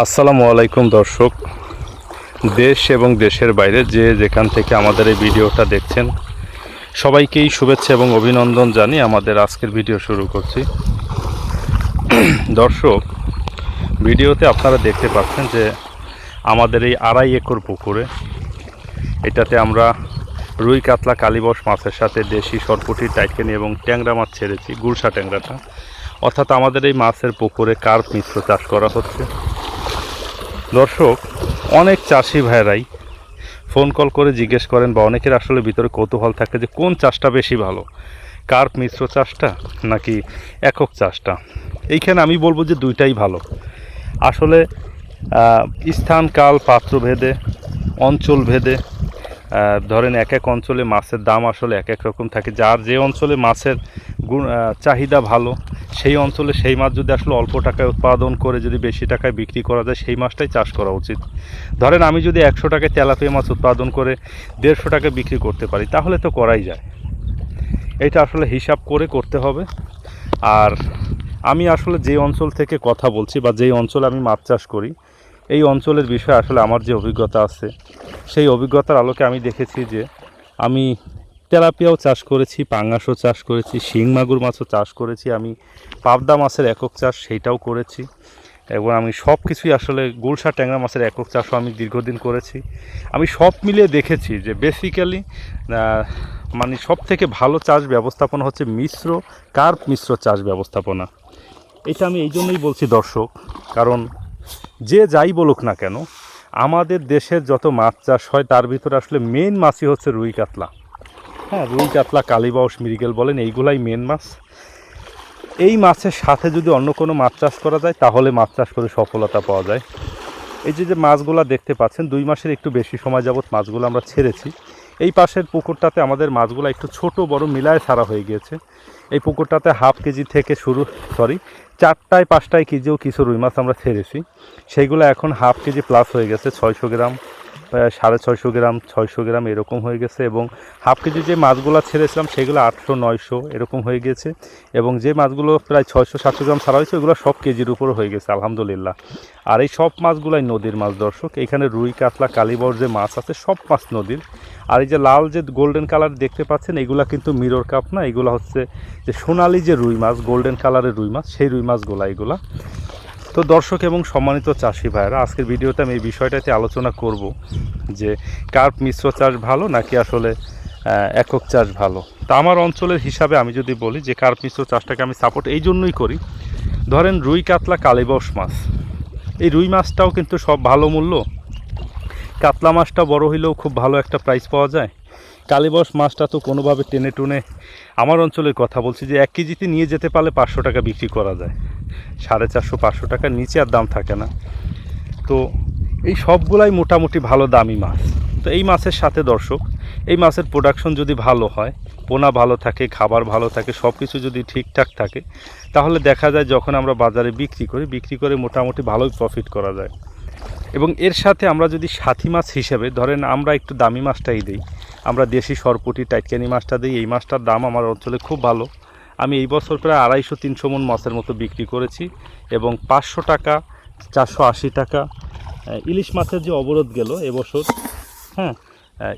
আসসালামু আলাইকুম দর্শক। দেশ এবং দেশের বাইরে যে যেখান থেকে আমাদের এই ভিডিওটা দেখছেন, সবাইকেই শুভেচ্ছা এবং অভিনন্দন জানিয়ে আমাদের আজকের ভিডিও শুরু করছি। দর্শক, ভিডিওতে আপনারা দেখতে পাচ্ছেন যে আমাদের এই আড়াই একর পুকুরে, এটাতে আমরা রুই কাতলা কালীবস মাছের সাথে দেশি সরপুটি, টাইকেনি এবং ট্যাংরা মাছ ছেড়েছি, গুলশা ট্যাংরাটা। অর্থাৎ আমাদের এই মাছের পুকুরে কার্প মিশ্র চাষ করা হচ্ছে। দর্শক, অনেক চাষি ভাইরাই ফোন কল করে জিজ্ঞেস করেন বা অনেকের আসলে ভিতরে কৌতূহল থাকে যে কোন চাষটা বেশি ভালো? কার্প মিশ্র চাষটা নাকি একক চাষটা? এইখানে আমি বলব যে দুইটাই ভালো। আসলে স্থান, কাল পাত্র ভেদে অঞ্চল ভেদে ধরেন এক এক অঞ্চলে মাছের দাম আসলে এক এক রকম থাকে। যার যে অঞ্চলে মাছের গুণ চাহিদা ভালো সেই অঞ্চলে সেই মাছ যদি আসলে অল্প টাকায় উৎপাদন করে যদি বেশি টাকায় বিক্রি করা যায়, সেই মাছটাই চাষ করা উচিত। ধরেন আমি যদি একশো টাকায় তেলাপিয়া মাছ উৎপাদন করে দেড়শো টাকায় বিক্রি করতে পারি, তাহলে তো করাই যায়। এটা আসলে হিসাব করে করতে হবে। আর আমি আসলে যে অঞ্চল থেকে কথা বলছি বা যেই অঞ্চলে আমি মাছ চাষ করি, এই অঞ্চলের বিষয়ে আসলে আমার যে অভিজ্ঞতা আছে, সেই অভিজ্ঞতার আলোকে আমি দেখেছি যে আমি তেলাপিয়াও চাষ করেছি, পাঙ্গাসও চাষ করেছি, শিং মাগুর মাছও চাষ করেছি, আমি পাবদা মাছের একক চাষ সেইটাও করেছি এবং আমি সব কিছুই আসলে গুলশা ট্যাংরা মাছের একক চাষও আমি দীর্ঘদিন করেছি। আমি সব মিলিয়ে দেখেছি যে বেসিক্যালি মানে সব থেকে ভালো চাষ ব্যবস্থাপনা হচ্ছে মিশ্র, কার্প মিশ্র চাষ ব্যবস্থাপনা। এটা আমি এই জন্যই বলছি দর্শক, কারণ যে যাই বলুক না কেন, আমাদের দেশের যত মাছ চাষ হয় তার ভিতরে আসলে মেন মাছই হচ্ছে রুই কাতলা। হ্যাঁ রুই কাতলা কালীবাউস মৃগেল বলেন, এইগুলাই মেন মাছ। এই মাছের সাথে যদি অন্য কোনো মাছ চাষ করা যায়, তাহলে মাছ চাষ করে সফলতা পাওয়া যায়। এই যে যে মাছগুলা দেখতে পাচ্ছেন, দুই মাসের একটু বেশি সময় যাবত মাছগুলো আমরা ছেড়েছি। এই পাশের পুকুরটাতে আমাদের মাছগুলো একটু ছোট, বড় মিলায় ছাড়া হয়ে গিয়েছে। এই পুকুরটাতে হাফ কেজি থেকে শুরু সরি চারটায় পাঁচটায় কেজিও কিছু রুই মাছ আমরা ছেড়েছি। সেইগুলো এখন হাফ কেজি প্লাস হয়ে গেছে, ছয়শো গ্রাম। সাড়ে ছয়শো গ্রাম ছয়শো গ্রাম এরকম হয়ে গেছে এবং হাফ কেজি যে মাছগুলো ছেড়েছিলাম সেগুলো আটশো, নয়শো এরকম হয়ে গেছে এবং যে মাছগুলো প্রায় ছয়শো, সাতশো গ্রাম ছাড়া হয়েছে ওগুলো সব কেজির উপর হয়ে গেছে, আলহামদুলিল্লাহ। আর এই সব মাছগুলাই নদীর মাছ, দর্শক। এখানে রুই, কাতলা, কালীবর যে মাছ আছে সব মাছ নদীর। আর এই যে লাল যে গোল্ডেন কালার দেখতে পাচ্ছেন, এগুলা কিন্তু মিরর কাপ না, এগুলো হচ্ছে যে সোনালি যে রুই মাছ, গোল্ডেন কালারের রুই মাছ, সেই রুই মাছগুলা এগুলা। তো দর্শক এবং সম্মানিত চাষি ভাইয়েরা, আজকের ভিডিওতে আমি এই বিষয়টাতে আলোচনা করব যে কার্প মিশ্র চাষ ভালো নাকি আসলে একক চাষ ভালো। তা আমার অঞ্চলের হিসাবে আমি যদি বলি যে কার্প মিশ্র চাষটাকে আমি সাপোর্ট এই জন্যই করি। ধরেন রুই, কাতলা কালীবস মাছ। এই রুই মাছটাও কিন্তু সব ভালো মূল্য। কাতলা মাছটা বড় হইলেও খুব ভালো একটা প্রাইস পাওয়া যায়। কালীবস মাছটা তো কোনোভাবে টেনে টুনে আমার অঞ্চলের কথা বলছি যে এক কেজিতে নিয়ে যেতে পারলে পাঁচশো টাকা বিক্রি করা যায়। সাড়ে চারশো, পাঁচশো টাকার নিচে আর দাম থাকে না। তো এই সবগুলাই মোটামুটি ভালো দামি মাছ। তো এই মাছের সাথে দর্শক, এই মাছের প্রোডাকশন যদি ভালো হয়, পোনা ভালো থাকে, খাবার ভালো থাকে সব কিছু যদি ঠিকঠাক থাকে, তাহলে দেখা যায় যখন আমরা বাজারে বিক্রি করি, বিক্রি করে মোটামুটি ভালোই প্রফিট করা যায়। এবং এর সাথে আমরা যদি সাথী মাছ হিসেবে, ধরেন আমরা একটু দামি মাছটাই দিই আমরা দেশি সরপুটি, টাইটকানি মাছটা দিই। এই মাছটার দাম আমার অঞ্চলে খুব ভালো। আমি এই বছর প্রায় আড়াইশো, তিনশো মন মাছের মতো বিক্রি করেছি এবং পাঁচশো টাকা, চারশো আশি টাকা ইলিশ মাছের যে অবরোধ গেল এবছর হ্যাঁ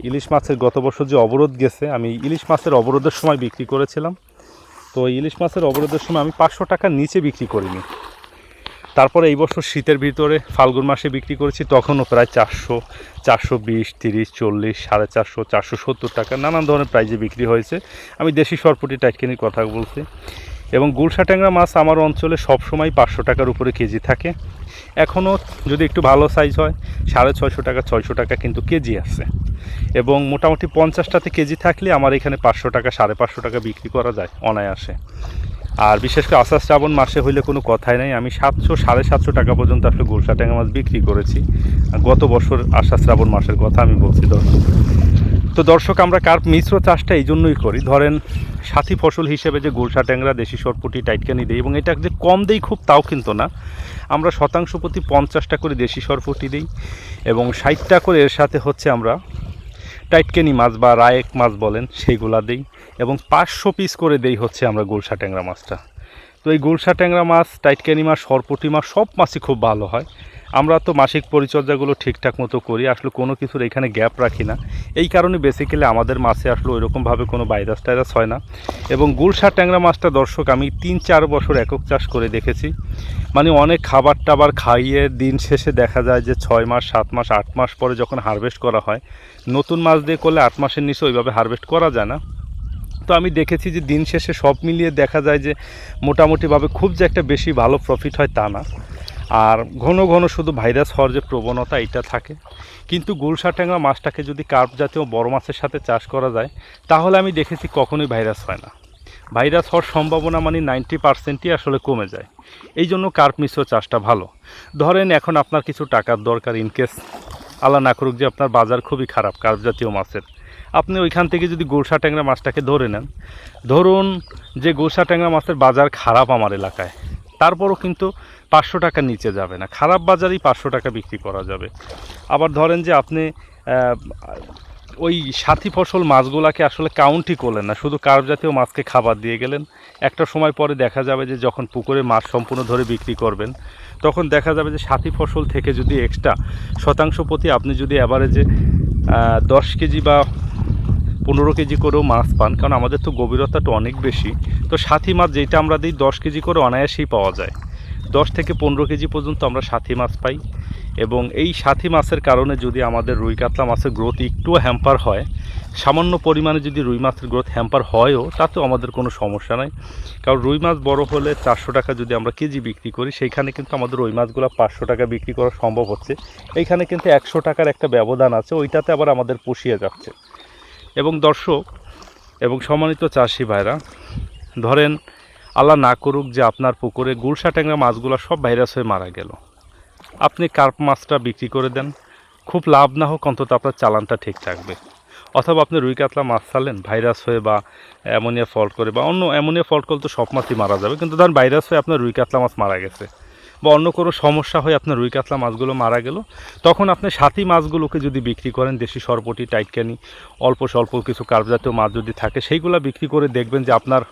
ইলিশ মাছের গত বছর যে অবরোধ গেছে, আমি ইলিশ মাছের অবরোধের সময় বিক্রি করেছিলাম। তো ইলিশ মাছের অবরোধের সময় আমি পাঁচশো টাকার নিচে বিক্রি করিনি। তারপরে এই বছর শীতের ভিতরে ফাল্গুন মাসে বিক্রি করেছি, তখনও প্রায় চারশো চারশো বিশ, তিরিশ, চল্লিশ, সাড়ে চারশো চারশো সত্তর টাকা, নানান ধরনের প্রাইজে বিক্রি হয়েছে। আমি দেশি সরপুটি টাইটকেনির কথা বলছি। এবং গুলশা ট্যাংরা মাছ আমার অঞ্চলে সবসময় পাঁচশো টাকার উপরে কেজি থাকে। এখনও যদি একটু ভালো সাইজ হয়, সাড়ে ছয়শো টাকা ছয়শো টাকা কিন্তু কেজি আছে। এবং মোটামুটি পঞ্চাশটাতে কেজি থাকলে আমার এখানে পাঁচশো টাকা, সাড়ে পাঁচশো টাকা বিক্রি করা যায় অনায়াসে। আর বিশেষ করে আষাঢ় শ্রাবণ মাসে হইলে কোনো কথাই নাই। আমি সাতশো, সাড়ে সাতশো টাকা পর্যন্ত আসলে গোলসা ট্যাঙ্গা মাছ বিক্রি করেছি। গত বছর আষাঢ় শ্রাবণ মাসের কথা আমি বলছি দর্শক। তো দর্শক, আমরা কার্প মিশ্র চাষটা এই জন্যই করি। ধরেন, সাথী ফসল হিসেবে যে গোলসা ট্যাংরা, দেশি সরপুটি, টাইটকানি দিই এবং এটা যে কম দেই খুব তাও কিন্তু না। আমরা শতাংশ প্রতি পঞ্চাশটা করে দেশি সরপুটি দিই এবং ষাটটা করে এর সাথে হচ্ছে আমরা টাইটকেনি মাছ বা রায়েক মাছ বলেন, সেইগুলা দেই এবং পাঁচশো পিস করে দেই হচ্ছে আমরা গোলসা ট্যাংরা মাছটা। তো এই গুলশা ট্যাংরা মাছ টাইটকেনি মাছ, সরপটি মাছ, সব মাছই খুব ভালো হয়। আমরা তো মাসিক পরিচর্যাগুলো ঠিকঠাক মতো করি, আসলে কোনো কিছুর এখানে গ্যাপ রাখি না। এই কারণে বেসিক্যালি আমাদের মাছে আসলে ওইরকমভাবে কোনো ভাইরাস টাইরাস হয় না। এবং গুলশা ট্যাংরা মাছটা দর্শক, আমি তিন চার বছর একক চাষ করে দেখেছি। মানে অনেক খাবার টাবার খাইয়ে দিন শেষে দেখা যায় যে ছয় মাস, সাত মাস, আট মাস পরে যখন হারভেস্ট করা হয়, নতুন মাছ দিয়ে করলে আট মাসের নিচে ওইভাবে হারভেস্ট করা যায় না। তো আমি দেখেছি যে দিন শেষে সব মিলিয়ে দেখা যায় যে মোটামুটিভাবে খুব যে একটা বেশি ভালো প্রফিট হয় তা না। আর ঘন ঘন শুধু ভাইরাস হওয়ার যে প্রবণতা, এটা থাকে। কিন্তু গুলশা ট্যাংরা মাছটাকে যদি কার্প জাতীয় বড় মাছের সাথে চাষ করা যায়, তাহলে আমি দেখেছি কখনোই ভাইরাস হয় না। ভাইরাস হওয়ার সম্ভাবনা মানে নাইনটি পার্সেন্টই আসলে কমে যায়। এই জন্য কার্প মিশ্র চাষটা ভালো। ধরেন এখন আপনার কিছু টাকার দরকার ইনকেস আল্লাহ না করুক যে আপনার বাজার খুবই খারাপ কার্প জাতীয় মাছের। আপনি ওইখান থেকে যদি গোলসা ট্যাংরা মাছটাকে ধরে নেন, ধরুন যে গোলসা ট্যাংরা মাছের বাজার খারাপ আমার এলাকায়। তারপরও কিন্তু পাঁচশো টাকা নিচে যাবে না। খারাপ বাজারেই পাঁচশো টাকা বিক্রি করা যাবে। আবার ধরেন যে আপনি ওই সাথী ফসল মাছগুলাকে আসলে কাউন্টই করলেন না, শুধু কার্প জাতীয় মাছকে খাবার দিয়ে গেলেন। একটা সময় পরে দেখা যাবে যে যখন পুকুরে মাছ সম্পূর্ণ ধরে বিক্রি করবেন, তখন দেখা যাবে যে সাথী ফসল থেকে যদি এক্সট্রা শতাংশ প্রতি আপনি যদি অ্যাভারেজে দশ কেজি বা পনেরো কেজি করেও মাছ পান, কারণ আমাদের তো গভীরতাটা অনেক বেশি। তো সাথী মাছ যেটা আমরা দিই, দশ কেজি করে অনায়াসেই পাওয়া যায়। দশ থেকে পনেরো কেজি পর্যন্ত আমরা সাথী মাছ পাই। এবং এই সাথী মাছের কারণে যদি আমাদের রুই কাতলা মাছের গ্রোথ একটুও হ্যাম্পার হয়, সামান্য পরিমাণে যদি রুই মাছের গ্রোথ হ্যাম্পার হয়ও, তাতেও আমাদের কোনো সমস্যা নাই। কারণ রুই মাছ বড় হলে চারশো টাকা যদি আমরা কেজি বিক্রি করি, সেইখানে কিন্তু আমাদের রুই মাছগুলো পাঁচশো টাকা বিক্রি করা সম্ভব হচ্ছে। এইখানে কিন্তু একশো টাকার একটা ব্যবধান আছে, ওইটাতে আবার আমাদের পুষিয়ে যাচ্ছে। এবং দর্শক এবং সম্মানিত চাষি ভাইরা, ধরেন আল্লাহ না করুক যে আপনার পুকুরে গুলশা ট্যাংরা মাছগুলো সব ভাইরাস হয়ে মারা গেল। আপনি কার্প মাছটা বিক্রি করে দেন, খুব লাভ না হোক, অন্তত আপনার চালানটা ঠিক থাকবে। অথবা আপনি রুই কাতলা মাছ ছাড়লেন, ভাইরাস হয়ে বা অ্যামোনিয়া ফল্ট করে বা অন্য অ্যামোনিয়া ফল্ট করলে তো সব মাছই মারা যাবে, কিন্তু ধরেন ভাইরাস হয়ে আপনার রুই কাতলা মাছ মারা গেছে বা অন্য কোনো সমস্যা হয়ে আপনার রুই কাতলা মাছগুলো মারা গেল, তখন আপনি সাথী মাছগুলোকে যদি বিক্রি করেন, দেশি সরপটি, টাইটকানি, অল্প স্বল্প কিছু কার্প জাতীয় মাছ যদি থাকে, সেইগুলো বিক্রি করে দেখবেন যে আপনার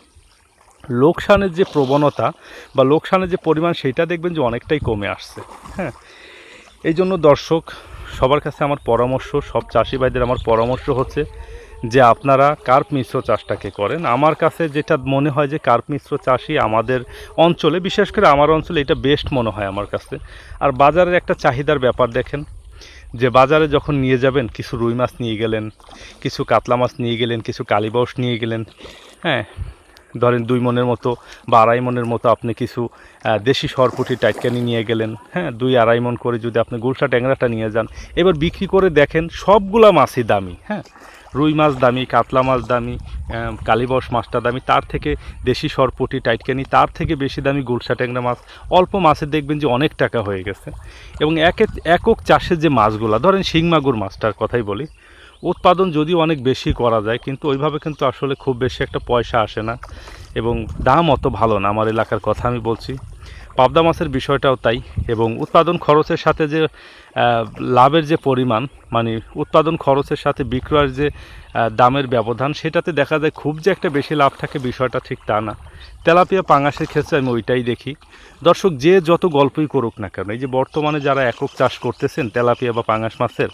লোকসানের যে প্রবণতা বা লোকসানের যে পরিমাণ সেটা দেখবেন যে অনেকটাই কমে আসছে। হ্যাঁ? এই জন্য দর্শক, সবার কাছে আমার পরামর্শ, সব চাষি ভাইদের আমার পরামর্শ হচ্ছে যে আপনারা কার্প মিশ্র চাষটাকে করেন। আমার কাছে যেটা মনে হয় যে কার্প মিশ্র চাষই আমাদের অঞ্চলে, বিশেষ করে আমার অঞ্চলে এটা বেস্ট মনে হয় আমার কাছে। আর বাজারের একটা চাহিদার ব্যাপার দেখেন, যে বাজারে যখন নিয়ে যাবেন, কিছু রুই মাছ নিয়ে গেলেন, কিছু কাতলা মাছ নিয়ে গেলেন, কিছু কালীবাউস নিয়ে গেলেন হ্যাঁ ধরেন দুই মনের মতো বা আড়াই মনের মতো আপনি কিছু দেশি সরপুটি টাইটকানি নিয়ে গেলেন হ্যাঁ? দুই আড়াই মন করে যদি আপনি গুলশা ট্যাংরাটা নিয়ে যান, এবার বিক্রি করে দেখেন সবগুলা মাছই দামি হ্যাঁ? রুই মাছ দামি, কাতলা মাছ দামি কালীবস মাছটা দামি, তার থেকে দেশি সরপুটি টাইটকানি, তার থেকে বেশি দামি গুলশা ট্যাংরা মাছ, অল্প মাছের দেখবেন যে অনেক টাকা হয়ে গেছে। এবং একে, একক চাষের যে মাছগুলা, ধরেন শিং মাগুর মাছটার কথাই বলি উৎপাদন যদিও অনেক বেশি করা যায়, কিন্তু ওইভাবে কিন্তু আসলে খুব বেশি একটা পয়সা আসে না এবং দাম অত ভালো না, আমার এলাকার কথা আমি বলছি। পাবদা মাছের বিষয়টাও তাই এবং উৎপাদন খরচের সাথে যে লাভের যে পরিমাণ মানে উৎপাদন খরচের সাথে বিক্রয়ের যে দামের ব্যবধান, সেটাতে দেখা যায় খুব যে একটা বেশি লাভ থাকে বিষয়টা ঠিক তা না। তেলাপিয়া পাঙাশের ক্ষেত্রে আমি ওইটাই দেখি। দর্শক, যে যত গল্পই করুক না কেন, এই যে বর্তমানে যারা একক চাষ করতেছেন তেলাপিয়া বা পাঙাশ মাছের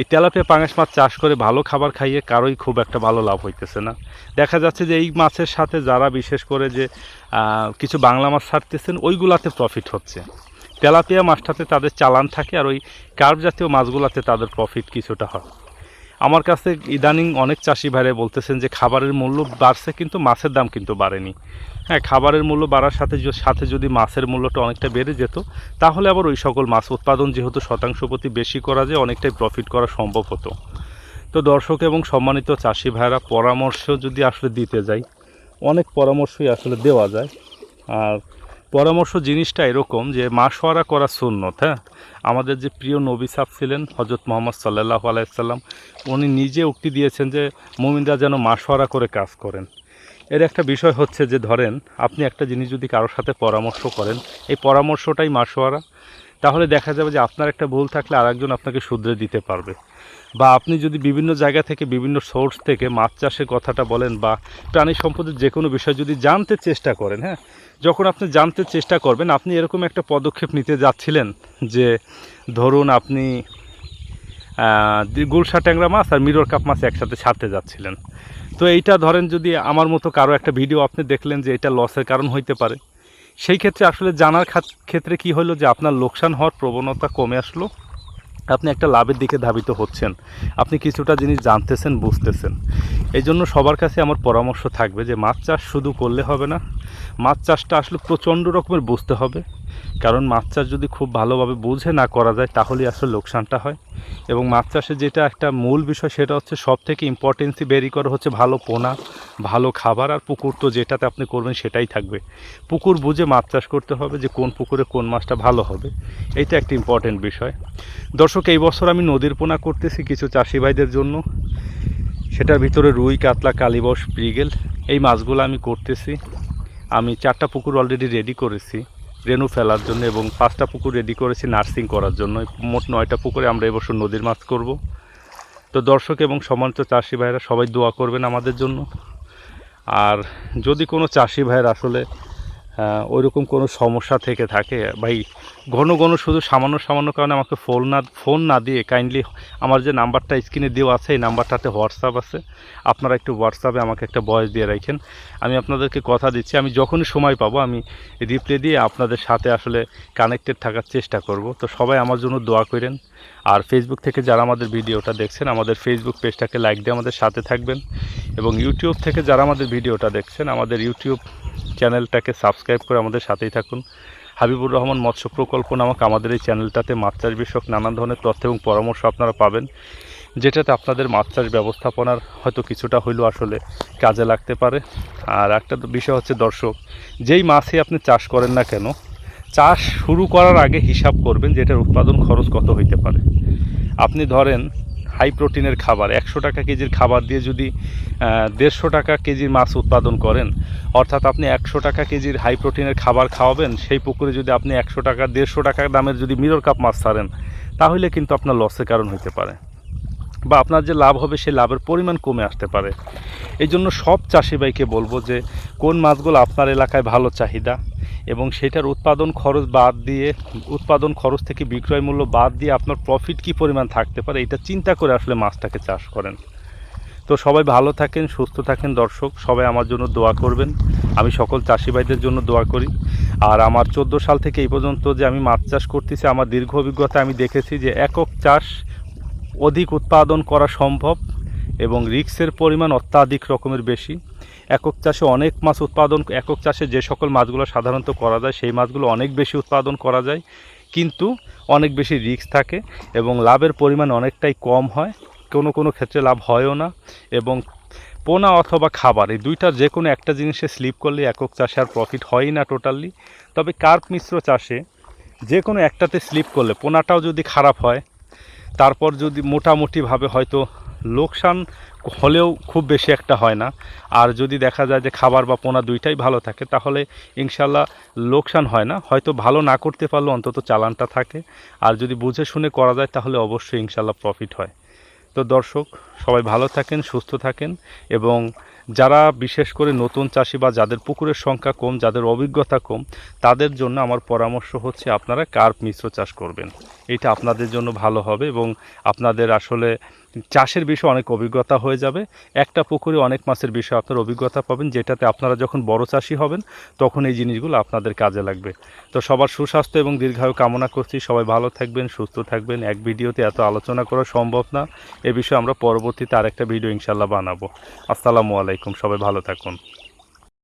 এই তেলাপিয়া পাঙাশ মাছ চাষ করে ভালো খাবার খাইয়ে কারোই খুব একটা ভালো লাভ হইতেছে না। দেখা যাচ্ছে যে এই মাছের সাথে যারা বিশেষ করে যে কিছু বাংলা মাছ ছাড়তেছেন, ওইগুলাতে প্রফিট হচ্ছে। তেলাপিয়া মাছটাতে তাদের চালান থাকে আর ওই কার্ভ জাতীয় মাছগুলাতে তাদের প্রফিট কিছুটা হয়। আমার কাছে ইদানিং অনেক চাষি ভাইরা বলতেছেন যে খাবারের মূল্য বাড়ছে কিন্তু মাছের দাম কিন্তু বাড়েনি। হ্যাঁ খাবারের মূল্য বাড়ার সাথে সাথে যদি মাছের মূল্যটা অনেকটা বেড়ে যেত, তাহলে আবার ওই সকল মাছ উৎপাদন যেহেতু শতাংশ প্রতি বেশি করা যায়, অনেকটাই প্রফিট করা সম্ভব হতো। তো দর্শক এবং সম্মানিত চাষি ভাইরা, পরামর্শ যদি আসলে দিতে যাই, অনেক পরামর্শই আসলে দেওয়া যায়। আর পরামর্শ জিনিসটা এরকম যে মাসোয়ারা করা সুন্নত হ্যাঁ? আমাদের যে প্রিয় নবী সাহ ছিলেন হজরত মোহাম্মদ সাল্লাহ আলাইসাল্লাম উনি নিজে উক্তি দিয়েছেন যে মোমিনরা যেন মাসোয়ারা করে কাজ করেন। এর একটা বিষয় হচ্ছে যে, ধরেন, আপনি একটা জিনিস যদি কারোর সাথে পরামর্শ করেন, এই পরামর্শটাই মাসোয়ারা তাহলে দেখা যাবে যে আপনার একটা ভুল থাকলে আরেকজন আপনাকে শুধরে দিতে পারবে। বা আপনি যদি বিভিন্ন জায়গা থেকে বিভিন্ন সোর্স থেকে মাছ চাষের কথাটা বলেন বা প্রাণী সম্পদের যে কোনো বিষয় যদি জানতে চেষ্টা করেন হ্যাঁ? যখন আপনি জানতে চেষ্টা করবেন, আপনি এরকম একটা পদক্ষেপ নিতে যাচ্ছিলেন যে ধরুন আপনি গুলশা ট্যাংরা মাছ আর মিরর কাপ মাছ একসাথে ছাড়তে যাচ্ছিলেন। তো এইটা ধরেন যদি আমার মতো কারও একটা ভিডিও আপনি দেখলেন যে এটা লসের কারণ হইতে পারে। সেই ক্ষেত্রে আসলে জানার ক্ষেত্রে কি হলো যে আপনার লোকসান হওয়ার প্রবণতা কমে আসলো? আপনি একটা লাভের দিকে ধাবিত হচ্ছেন। আপনি কিছুটা জিনিস জানতেছেন, বুঝতেছেন। এই জন্য সবার কাছে আমার পরামর্শ থাকবে যে মাছ চাষ শুধু করলে হবে না। মাছ চাষটা আসলে প্রচণ্ড রকমের বুঝতে হবে। কারণ মাছ চাষ যদি খুব ভালোভাবে বুঝে না করা যায়, তাহলেই আসলে লোকসানটা হয়। এবং মাছ চাষে যেটা একটা মূল বিষয়, সেটা হচ্ছে সব থেকে ইম্পর্টেন্সি বেরি করা হচ্ছে ভালো পোনা, ভালো খাবার আর পুকুর। তো যেটাতে আপনি করবেন সেটাই থাকবে। পুকুর বুঝে মাছ চাষ করতে হবে যে কোন পুকুরে কোন মাছটা ভালো হবে। এইটা একটা ইম্পর্টেন্ট বিষয়। দর্শক, এই বছর আমি নদীর পোনা করতেছি কিছু চাষি ভাইদের জন্য। সেটার ভিতরে রুই, কাতলা কালিবস ব্রিগেল এই মাছগুলো আমি করতেছি। আমি চারটা পুকুর অলরেডি রেডি করেছি। রেনু ফেলার জন্য এবং পাঁচটা পুকুর রেডি করেছি নার্সিং করার জন্য। মোট নয়টা পুকুরে আমরা এবছর নদীর মাছ করব। তো দর্শক এবং সমান্ত চাষি ভাইরা সবাই দোয়া করবেন আমাদের জন্য। আর যদি কোনো চাষি ভাইয়ের আসলে ওইরকম কোনো সমস্যা থেকে থাকে, ভাই ঘন ঘন শুধু সামান্য সামান্য কারণে আমাকে ফোন না ফোন না দিয়ে কাইন্ডলি আমার যে নাম্বারটা স্ক্রিনে দেওয়া আছে, এই নাম্বারটাতে হোয়াটসঅ্যাপ আছে। আপনারা একটু হোয়াটসঅ্যাপে আমাকে একটা ভয়েস দিয়ে রাখেন। আমি আপনাদেরকে কথা দিচ্ছি, আমি যখনই সময় পাবো, আমি রিপ্লে দিয়ে আপনাদের সাথে আসলে কানেক্টেড থাকার চেষ্টা করব। তো সবাই আমার জন্য দোয়া করেন। আর ফেসবুক থেকে যারা আমাদের ভিডিওটা দেখছেন, আমাদের ফেসবুক পেজটাকে লাইক দিয়ে আমাদের সাথে থাকবেন। এবং ইউটিউব থেকে যারা আমাদের ভিডিওটা দেখছেন, আমাদের ইউটিউব চ্যানেলটাকে সাবস্ক্রাইব করে আমাদের সাথেই থাকুন। হাবিবুর রহমান মৎস্য প্রকল্প নামক আমাদের এই চ্যানেলটাতে মাছ চাষ বিষয়ক নানান ধরনের তথ্য এবং পরামর্শ আপনারা পাবেন, যেটাতে আপনাদের মাছ চাষ ব্যবস্থাপনার হয়তো কিছুটা হইলেও আসলে কাজে লাগতে পারে। আর একটা বিষয় হচ্ছে দর্শক, যেই মাছই আপনি চাষ করেন না কেন, চাষ শুরু করার আগে হিসাব করবেন যেটার উৎপাদন খরচ কত হইতে পারে। আপনি ধরেন হাই প্রোটিনের খাবার। একশো টাকা কেজির খাবার দিয়ে যদি দেড়শো টাকা কেজির মাছ উৎপাদন করেন, অর্থাৎ আপনি একশো টাকা কেজির হাই প্রোটিনের খাবার খাওয়াবেন, সেই পুকুরে যদি আপনি একশো টাকা, দেড়শো টাকা দামের যদি মিরর কাপ মাছ ছাড়েন, তাহলে কিন্তু আপনার লসের কারণ হতে পারে। বা আপনার যে লাভ হবে সেই লাভের পরিমাণ কমে আসতে পারে। এই জন্য সব চাষি ভাইকে বলব যে, কোন মাছগুলো আপনার এলাকায় ভালো চাহিদা এবং সেটার উৎপাদন খরচ বাদ দিয়ে, উৎপাদন খরচ থেকে বিক্রয় মূল্য বাদ দিয়ে আপনার প্রফিট কী পরিমাণ থাকতে পারে, এটা চিন্তা করে আসলে মাছটাকে চাষ করেন। তো সবাই ভালো থাকেন, সুস্থ থাকেন দর্শক, সবাই আমার জন্য দোয়া করবেন। আমি সকল চাষি ভাইদের জন্য দোয়া করি। আর আমার চোদ্দ সাল থেকে এই পর্যন্ত যে আমি মাছ চাষ করতেছি, আমার দীর্ঘ অভিজ্ঞতা আমি দেখেছি যে, একক চাষ অধিক উৎপাদন করা সম্ভব এবং রিক্সের পরিমাণ অত্যাধিক রকমের বেশি। একক চাষে অনেক মাছ উৎপাদন, একক চাষে যে সকল মাছগুলো সাধারণত করা যায়, সেই মাছগুলো অনেক বেশি উৎপাদন করা যায়। কিন্তু অনেক বেশি রিস্ক থাকে এবং লাভের পরিমাণ অনেকটাই কম হয়। কোনো কোনো ক্ষেত্রে লাভ হয়ও না এবং পোনা অথবা খাবার, এই দুইটা যে কোনো একটা জিনিসে স্লিপ করলে একক চাষে আর প্রফিট হয়ই না টোটালি তবে কার্প মিশ্র চাষে যে কোনো একটাতে স্লিপ করলে পোনাটাও যদি খারাপ হয় তারপর যদি মোটামুটিভাবে হয়তো লোকসান হলেও খুব বেশি একটা হয় না। আর যদি দেখা যায় যে খাবার বা পোনা দুইটাই ভালো থাকে, তাহলে ইনশাল্লাহ লোকসান হয় না। হয়তো ভালো না করতে পারলেও অন্তত চালানটা থাকে। আর যদি বুঝে শুনে করা যায়, তাহলে অবশ্যই ইনশাল্লাহ প্রফিট হয়। তো দর্শক, সবাই ভালো থাকেন, সুস্থ থাকেন এবং যারা বিশেষ করে নতুন চাষি বা যাদের পুকুরের সংখ্যা কম, যাদের অভিজ্ঞতা কম, তাদের জন্য আমার পরামর্শ হচ্ছে আপনারা কার্প মিশ্র চাষ করবেন। এটা আপনাদের জন্য ভালো হবে এবং আপনাদের আসলে চাষের বিষয়ে অনেক অভিজ্ঞতা হয়ে যাবে। একটা পুকুরে অনেক মাছের বিষয়ে আপনার অভিজ্ঞতা পাবেন, যেটাতে আপনারা যখন বড় চাষি হবেন, তখন এই জিনিসগুলো আপনাদের কাজে লাগবে। তো সবার সুস্বাস্থ্য এবং দীর্ঘায়ু কামনা করছি। সবাই ভালো থাকবেন, সুস্থ থাকবেন। এক ভিডিওতে এত আলোচনা করা সম্ভব না। এ বিষয়ে আমরা পরবর্তীতে আরেকটা ভিডিও ইনশাল্লাহ বানাবো। আসসালামু আলাইকুম। সবাই ভালো থাকুন।